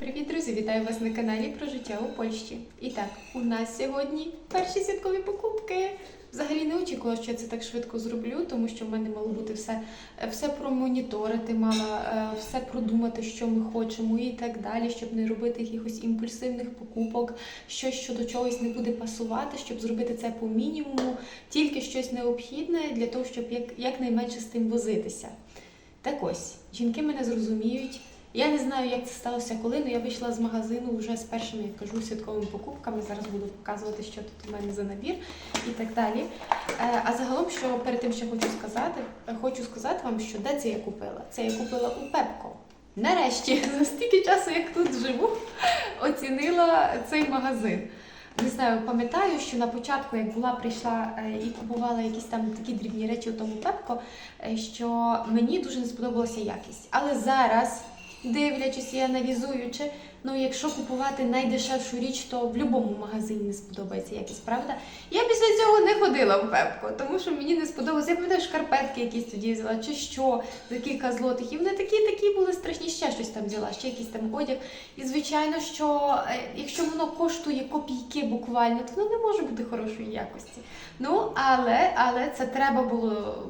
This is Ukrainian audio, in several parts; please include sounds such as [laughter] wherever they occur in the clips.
Привіт, друзі! Вітаю вас на каналі про життя у Польщі. І так, у нас сьогодні перші святкові покупки. Взагалі не очікувала, що я це так швидко зроблю, тому що в мене мало бути все, все промоніторити, мала е, все продумати, що ми хочемо, і так далі, щоб не робити якихось імпульсивних покупок, щось що до чогось не буде пасувати, щоб зробити це по мінімуму, тільки щось необхідне для того, щоб як, якнайменше з тим возитися. Так ось, жінки мене зрозуміють. Я не знаю, як це сталося коли, але я вийшла з магазину вже з першими, як кажу, святковими покупками. Зараз буду показувати, що тут у мене за набір і так далі. Е, А загалом, що перед тим, що хочу сказати, е, хочу сказати вам, що де це я купила? Це я купила у Пепко. Нарешті, [laughs] за стільки часу, як тут живу, оцінила цей магазин. Не знаю, пам'ятаю, що на початку, як була, прийшла е, і купувала якісь там такі дрібні речі у тому Пепко, що мені дуже не сподобалася якість. Але зараз, дивлячись і аналізуючи, ну якщо купувати найдешевшу річ, то в будь-якому магазині не сподобається якість, правда? Я після цього не ходила в Пепко, тому що мені не сподобалося. Я пам'ятаю, шкарпетки якісь тоді взяла, чи що, за кілька злотих. І вони такі такі були страшні, ще щось там взяла, ще якийсь там одяг. І звичайно, що е, якщо воно коштує копійки буквально, то воно не може бути хорошої якості. Ну, але, але це треба було,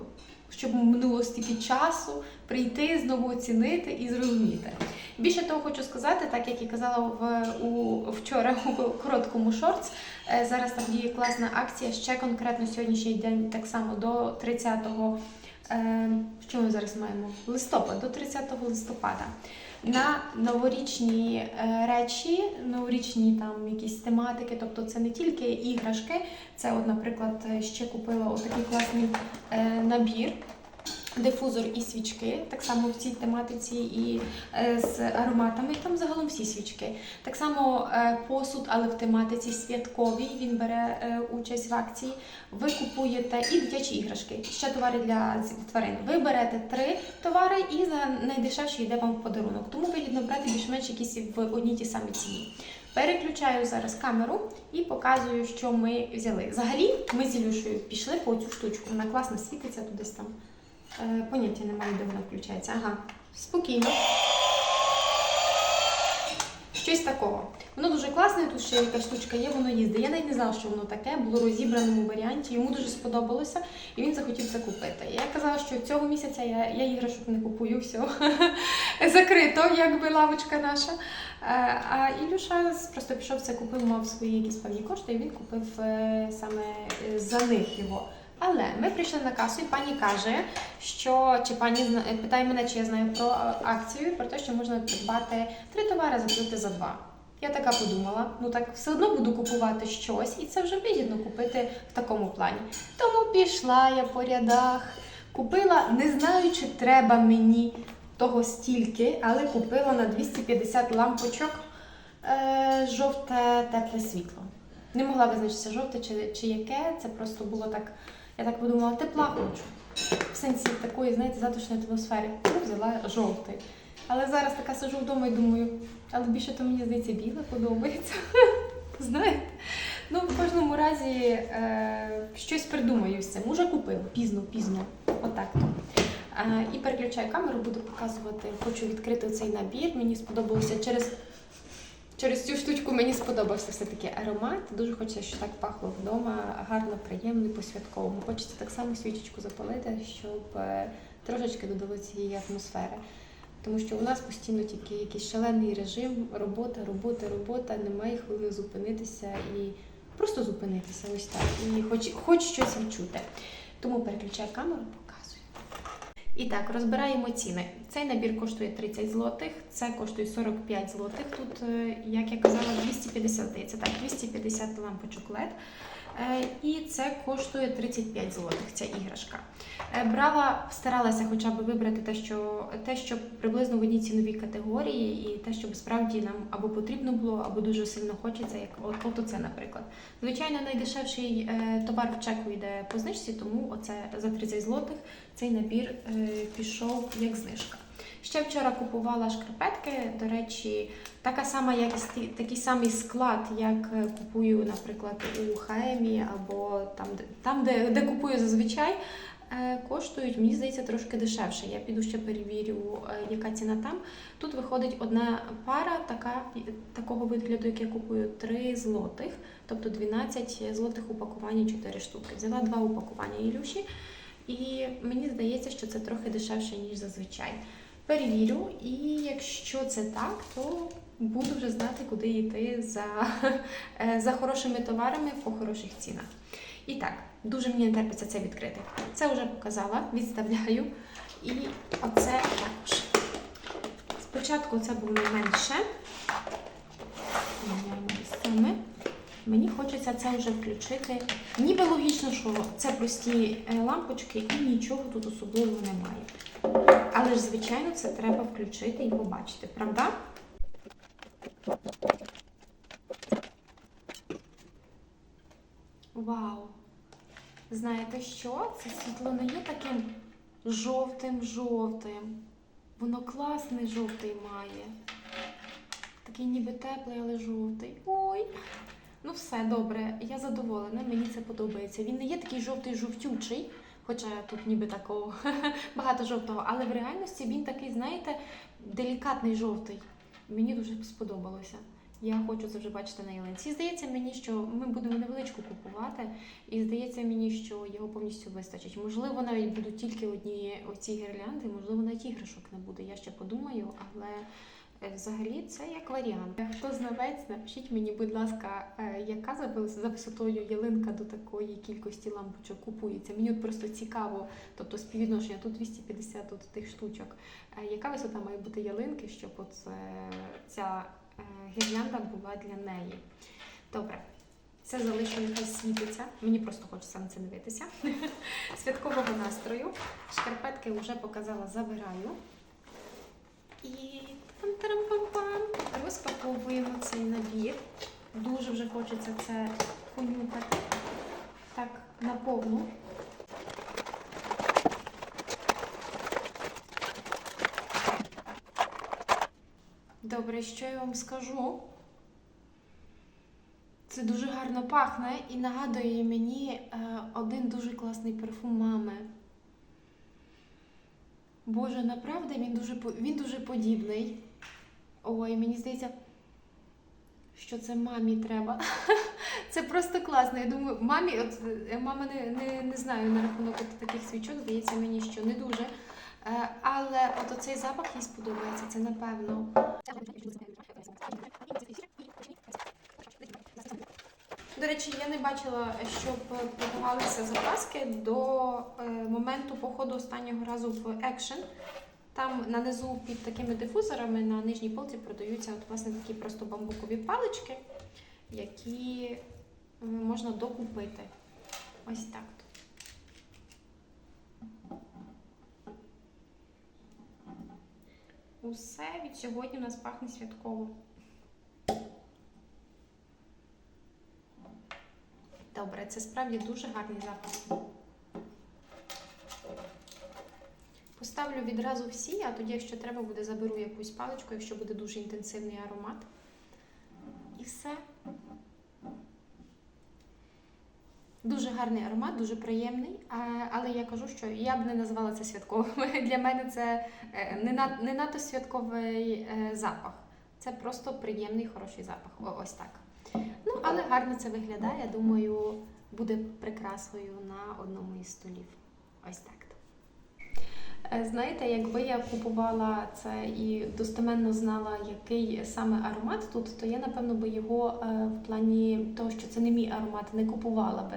щоб минуло стільки часу прийти, знову оцінити і зрозуміти. Більше того, хочу сказати, так як і казала в у вчора [laughs] у короткому шортс. е, Зараз там діє класна акція. Ще конкретно сьогоднішній день, так само до 30 е, що ми зараз маємо? Листопад, до 30 листопада. На новорічні е, речі, новорічні там якісь тематики, тобто це не тільки іграшки, це, от, наприклад, е, ще купила отакий класний е, набір. Дифузор і свічки, так само в цій тематиці, і е, з ароматами, там загалом всі свічки. Так само е, посуд, але в тематиці святковій він бере е, участь в акції. Ви купуєте і дитячі іграшки, ще товари для тварин. Ви берете три товари і за найдешевші йде вам в подарунок. Тому вигідно брати більш-менш якісь в одній ті самі ціні. Переключаю зараз камеру і показую, що ми взяли. Взагалі, ми з Ілюшею пішли по цю штучку. Вона класно світиться десь там. Е, поняття немає, де вона включається. Ага, спокійно. Щось такого. Воно дуже класне, тут ще якась штучка є, воно їздить. Я навіть не знала, що воно таке, було в розібраному варіанті. Йому дуже сподобалося, і він захотів це купити. Я казала, що цього місяця я, я іграшок не купую, все [laughs] закрито, якби лавочка наша. Е, А Ілюша просто пішов це купив, мав свої якісь певні кошти, і він купив е, саме за них його. Але ми прийшли на касу, і пані каже, що чи пані е, питає мене, чи я знаю про е, акцію, про те, що можна придбати три товари заплатити за два. Я така подумала, ну так все одно буду купувати щось, і це вже вигідно купити в такому плані. Тому пішла я по рядах, купила, не знаю, чи треба мені того стільки, але купила на 250 лампочок е, жовте тепле світло. Не могла визначитися жовте чи, чи яке. Це просто було так. Я так подумала, тепла хочу. В сенсі такої, знаєте, затишної атмосфери. Ну, взяла жовтий. Але зараз така сижу вдома і думаю, але більше то мені здається біле подобається. [laughs] Знаєте? Ну, в кожному разі е, щось придумаю з цим. Уже купила, пізно, пізно. Отак то. Е, і переключаю камеру, буду показувати. Хочу відкрити цей набір. Мені сподобалося через Через цю штучку мені сподобався все-таки аромат. Дуже хочеться, щоб так пахло вдома, гарно, приємно по-святковому. Хочеться так само свічечку запалити, щоб е, трошечки додало цієї атмосфери. Тому що у нас постійно тільки якийсь шалений режим, робота, робота, робота, немає хвилини зупинитися і просто зупинитися ось так. І хоч, хоч щось відчути. Тому переключаю камеру. І так, розбираємо ціни. Цей набір коштує 30 злотих, це коштує 45 злотих. Тут, е, як я казала, 250 здається. Так, 250 лампочок LED. Е, І це коштує 35 злотих, ця іграшка. Е, Брала, старалася хоча б вибрати те, що, те, що приблизно в одній ціновій категорії, і те, що справді нам або потрібно було, або дуже сильно хочеться, як от, от оце, наприклад. Звичайно, найдешевший товар в чеку йде по знижці, тому оце за 30 злотих цей набір е, пішов як знижка. Ще вчора купувала шкарпетки. До речі, така сама якість, такий самий склад, як е, купую, наприклад, у Хаемі або там, де, там де, де купую зазвичай. е, коштують, мені здається, трошки дешевше. Я піду ще перевірю, яка ціна там. Тут виходить одна пара, така, такого вигляду, як я купую, 3 злотих, тобто 12 злотих упакування 4 штуки. Взяла два упакування Ілюші, і мені здається, що це трохи дешевше, ніж зазвичай. Перевірю, і якщо це так, то буду вже знати, куди йти за, [laughs] е, за хорошими товарами по хороших цінах. І так, дуже мені не терпиться це відкрити. Це вже показала, відставляю. І оце також. Спочатку це було найменше. Міняємо місцями. Мені хочеться це вже включити. Ніби логічно, що це прості е, лампочки і нічого тут особливого немає. Але ж, звичайно, це треба включити і побачити, правда? Вау! Знаєте що? Це світло не є таким жовтим-жовтим. Воно класний жовтий має. Такий ніби теплий, але жовтий. Ой! Ну все, добре, я задоволена, мені це подобається. Він не є такий жовтий жовтючий, хоча тут ніби такого [laughs] багато жовтого, але в реальності він такий, знаєте, делікатний жовтий. Мені дуже сподобалося. Я хочу це вже бачити на ялинці. Здається мені, що ми будемо невеличку купувати, і здається мені, що його повністю вистачить. Можливо, навіть будуть тільки одні оці гірлянди, можливо, навіть іграшок не буде. Я ще подумаю, але взагалі це як варіант. Хто знавець, напишіть мені, будь ласка, е, яка за висотою ялинка до такої кількості лампочок купується. Мені от просто цікаво, тобто співвідношення тут 250 от тих штучок. Е, Яка висота має бути ялинки, щоб от е, ця е, гірлянда була для неї? Добре. Це залишу нехай світиться. Мені просто хочеться на це дивитися. [laughs] Святкового настрою. Шкарпетки вже показала, забираю. І. Розпаковуємо цей набір. Дуже вже хочеться це понюхати. Так, наповну. Добре, що я вам скажу? Це дуже гарно пахне і нагадує мені е, один дуже класний парфум мами. Боже, направду він дуже, він дуже подібний. Ой, мені здається, що це мамі треба. [laughs] Це просто класно. Я думаю, мамі, от е, мама не, не, не знаю на рахунок от таких свічок, здається мені, що не дуже. Е, Але от оцей запах їй сподобається, це напевно. До речі, я не бачила, щоб продавалися запаски до е, моменту походу останнього разу в Action. Там нанизу під такими дифузорами на нижній полці продаються от, власне такі просто бамбукові палички, які е, можна докупити. Ось так. Усе від сьогодні у нас пахне святково. Добре, це справді дуже гарний запах. Поставлю відразу всі, а тоді, якщо треба буде, заберу якусь паличку, якщо буде дуже інтенсивний аромат. І все. Дуже гарний аромат, дуже приємний. Але я кажу, що я б не назвала це святковим. [laughs] Для мене це е, не, надто святковий е, запах. Це просто приємний, хороший запах. Ось так. Ну, але гарно це виглядає. Думаю, буде прикрасою на одному із столів. Ось так. Е, Знаєте, якби я купувала це і достеменно знала, який саме аромат тут, то я напевно би його е, в плані того, що це не мій аромат, не купувала би.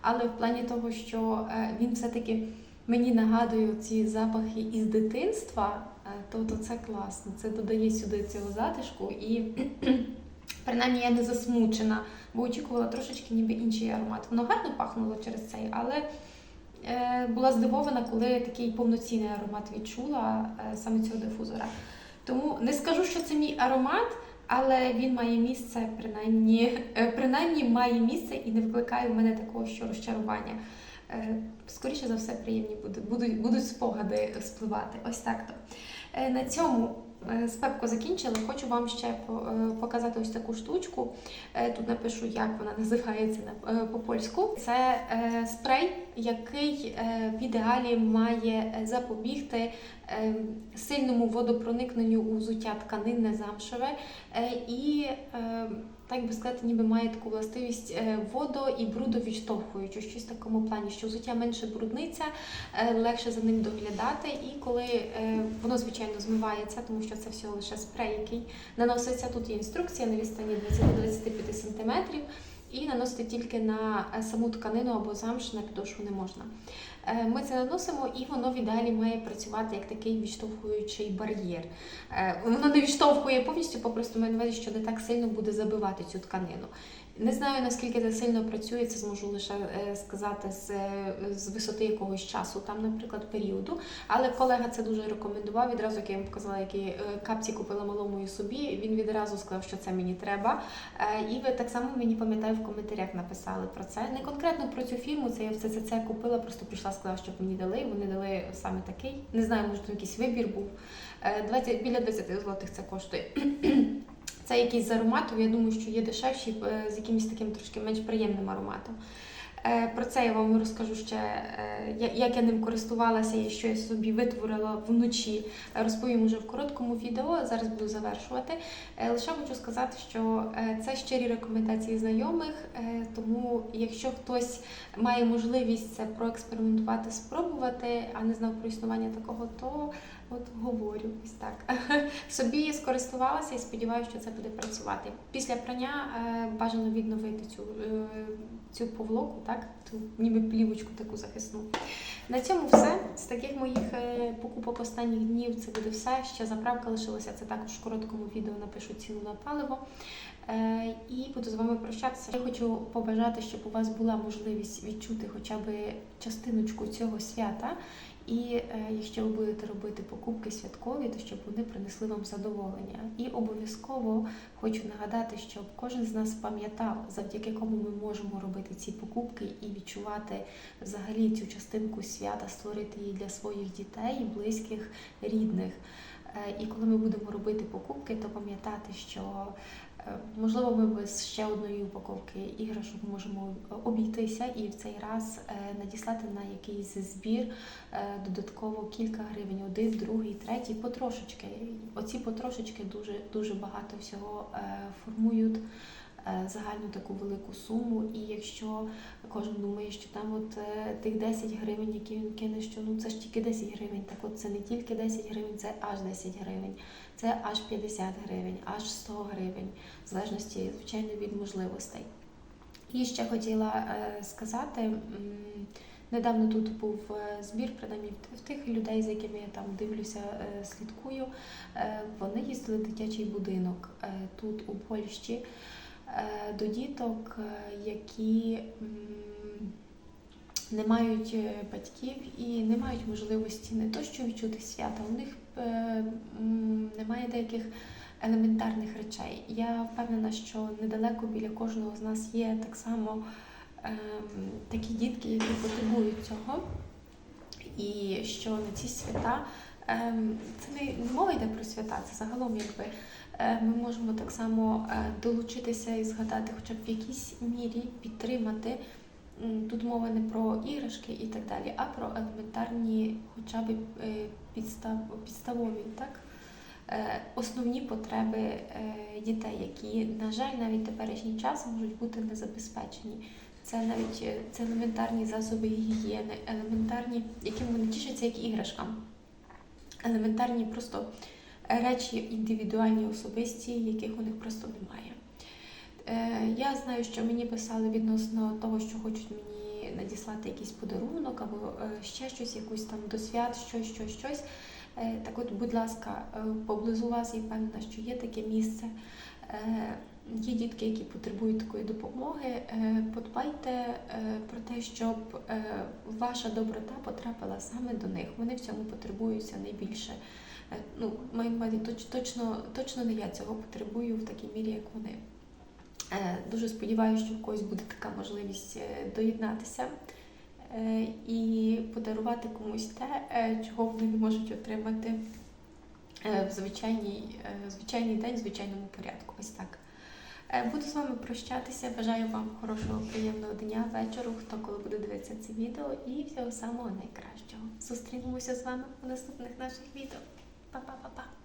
Але в плані того, що е, він все-таки мені нагадує ці запахи із дитинства, то, то це класно. Це додає сюди цього затишку і [clears throat] принаймні я не засмучена, бо очікувала трошечки ніби інший аромат. Воно гарно пахнуло через цей, але була здивована, коли такий повноцінний аромат відчула е, саме цього дифузора. Тому не скажу, що це мій аромат, але він має місце, принаймні, е, принаймні має місце і не викликає в мене такого що розчарування. Е, Скоріше за все, приємні будуть, будуть, спогади спливати. Ось так то. Е, На цьому Е, З пепко закінчили. Хочу вам ще е, показати ось таку штучку. Е, Тут напишу, як вона називається по-польську. Це спрей, який в ідеалі має запобігти сильному водопроникненню у взуття тканинне замшеве і. Так би сказати, ніби має таку властивість е, водо і брудовідштовхуючу, щось в такому плані, що взуття менше брудниця, е, легше за ним доглядати. І коли е, воно, звичайно, змивається, тому що це всього лише спрей, який наноситься. Тут є інструкція на відстані 20-25 см. І наносити тільки на е, саму тканину або замш на підошву не можна. Е, Ми це наносимо, і воно в ідеалі має працювати як такий відштовхуючий бар'єр. Е, Воно не відштовхує повністю, попросту маю на що не так сильно буде забивати цю тканину. Не знаю наскільки це сильно працює, це зможу лише е, сказати з, е, з висоти якогось часу, там, наприклад, періоду. Але колега це дуже рекомендував. Відразу як я йому показала, які е, капці купила малому і собі. Він відразу сказав, що це мені треба. І ви так само мені пам'ятаю в коментарях написали про це. Не конкретно про цю фірму, це я все це, це купила, просто прийшла, сказала, щоб мені дали. Вони дали саме такий. Не знаю, може там якийсь вибір був. Е, 20, біля 20 злотих це коштує. Це якийсь з ароматом, я думаю, що є дешевші е, з якимось таким трошки менш приємним ароматом. Е, Про це я вам розкажу ще, е, як я ним користувалася і що я собі витворила вночі. Розповім уже в короткому відео. Зараз буду завершувати. Лише хочу сказати, що це щирі рекомендації знайомих, тому якщо хтось має можливість це проекспериментувати, спробувати, а не знав про існування такого, то от говорю ось так. [laughs] Собі скористувалася і сподіваюся, що це буде працювати. Після прання е, бажано відновити цю, е, цю повлоку, так? Ту ніби плівочку таку захисну. На цьому все. З таких моїх е, покупок останніх днів це буде все. Ще заправка лишилася. Це також в короткому відео напишу ціну на паливо. І буду з вами прощатися. Я хочу побажати, щоб у вас була можливість відчути хоча б частиночку цього свята. І е, якщо ви будете робити покупки святкові, то щоб вони принесли вам задоволення. І обов'язково хочу нагадати, щоб кожен з нас пам'ятав, завдяки кому ми можемо робити ці покупки і відчувати взагалі цю частинку свята, створити її для своїх дітей, близьких, рідних. Е, І коли ми будемо робити покупки, то пам'ятати, що можливо ми без ще одної упаковки іграшок можемо обійтися і в цей раз е, надіслати на якийсь збір е, додатково кілька гривень, один, другий, третій, потрошечки. Оці потрошечки дуже дуже багато всього е, формують е, загальну таку велику суму. І якщо кожен думає, що там от е, тих 10 гривень, які він кине, що ну це ж тільки 10 гривень. Так от це не тільки 10 гривень, це аж 10 гривень, це аж 50 гривень, аж 100 гривень, в залежності, звичайно, від можливостей. І ще хотіла е, сказати. Недавно тут був е, збір, принаймні в- тих людей, з якими я там дивлюся, е, слідкую. Е, Вони їздили в дитячий будинок е, тут у Польщі е, до діток, е, які не мають е, батьків і не мають можливості не то, що відчути свята. У них е, немає деяких елементарних речей. Я впевнена, що недалеко біля кожного з нас є так само ем, такі дітки, які потребують цього. І що на ці свята ем, це не мова йде про свята, це загалом якби е, ми можемо так само е, долучитися і згадати, хоча б в якійсь мірі підтримати. Тут мова не про іграшки і так далі, а про елементарні, хоча б е, підстав, підставові, так? Е, Основні потреби е, дітей, які, на жаль, навіть теперішній час можуть бути незабезпечені. Це навіть е, це елементарні засоби гігієни, елементарні, яким вони тішаться як іграшкам. Елементарні просто речі індивідуальні, особисті, яких у них просто немає. Е, Я знаю, що мені писали відносно того, що хочуть мені надіслати якийсь подарунок або е, ще щось, якусь там до свят, щось, щось, щось. Е, Так от, будь ласка, поблизу вас я впевнена, що є таке місце. Є дітки, які потребують такої допомоги. Подбайте про те, щоб ваша доброта потрапила саме до них. Вони в цьому потребуються найбільше. Е, Ну, маю увазі, точ- точно, точно не я цього потребую в такій мірі, як вони. Е, Дуже сподіваюся, що в когось буде така можливість е, доєднатися і подарувати комусь те, чого вони не можуть отримати в звичайній, звичайний день, в звичайному порядку. Ось так. Буду з вами прощатися. Бажаю вам хорошого, приємного дня, вечору, хто коли буде дивитися це відео, і всього самого найкращого. Зустрінемося з вами у наступних наших відео. 爸爸，爸爸。